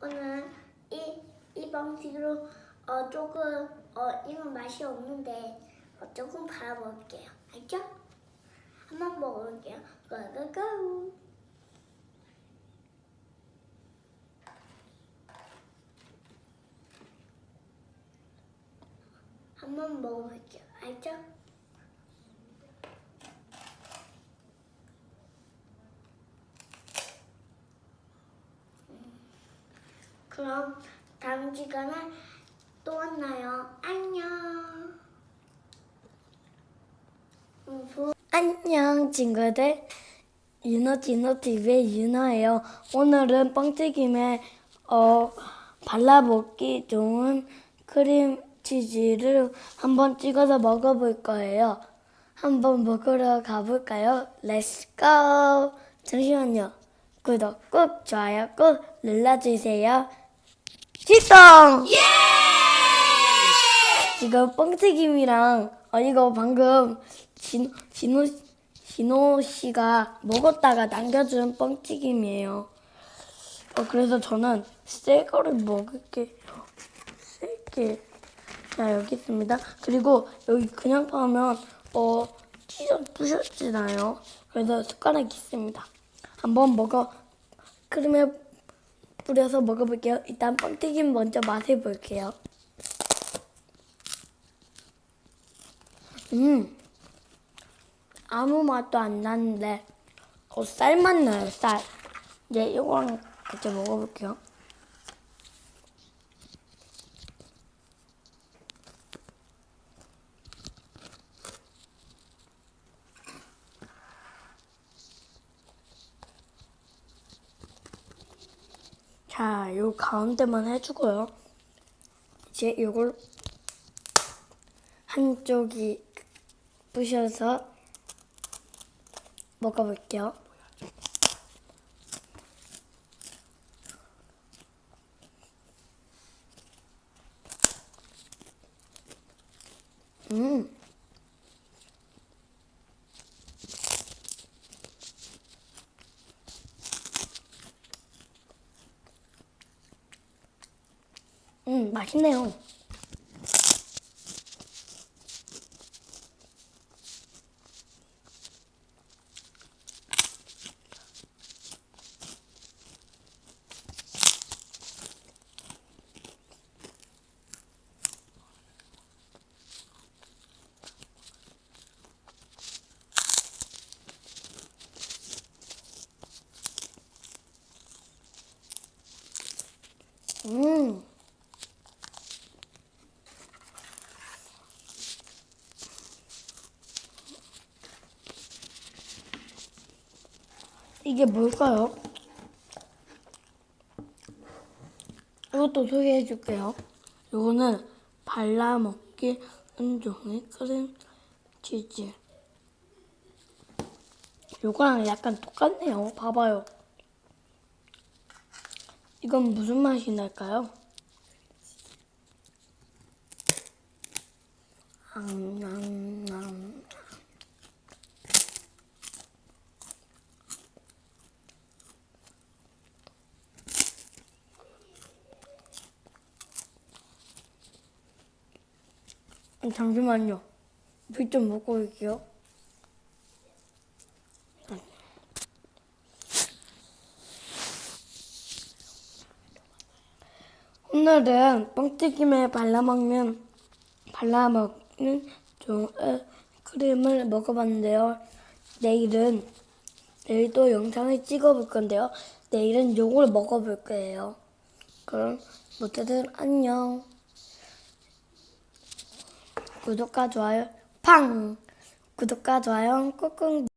오늘 이, 이 방식으로 어, 조금 어, 이건 맛이 없는데 어, 조금 바라볼게요. 알죠? 한번 먹어볼게요. 고고고. 한번 먹어볼게요. 알죠? 그럼 다음 시간에 또 만나요. 안녕. 안녕 친구들 윤호 진호 TV의 윤호예요. 오늘은 뻥튀김에 어 발라먹기 좋은 크림 치즈를 한번 찍어서 먹어볼 거예요. 한번 먹으러 가볼까요? Let's go. 잠시만요. 구독 꾹 좋아요 꾹 눌러주세요. 시동! 지금 뻥튀김이랑 어 이거 방금 진, 진호 진호 씨가 먹었다가 남겨준 뻥튀김이에요. 어 그래서 저는 새 거를 먹을게요. 새게 자 여기 있습니다. 그리고 여기 그냥 파면 어 찢어 부셔지나요? 그래서 숟가락이 있습니다. 한번 먹어 크림에 뿌려서 먹어볼게요. 일단 뻥튀김 먼저 맛을 볼게요. 음, 아무 맛도 안 나는데, 어, 쌀맛 나요, 쌀. 이제 이거랑 같이 먹어볼게요. 자, 요 가운데만 해주고요. 이제 요걸 한쪽이 부셔서 먹어볼게요. 음. 음, 맛있네요. 음. 이게 뭘까요? 이것도 소개해 줄게요. 이거는 발라먹기 은종의 크림 치즈. 요거랑 약간 똑같네요. 봐봐요. 이건 무슨 맛이 날까요? 앙앙앙. 잠시만요. 물 좀 먹고 올게요. 오늘은 뻥튀김에 발라먹는 발라먹는 좀 어, 크림을 먹어봤는데요. 내일은 내일 또 영상을 찍어볼 건데요. 내일은 요걸 먹어볼 거예요. 그럼 모두들 안녕. 구독과 좋아요 팡! 구독과 좋아요 꾹꾹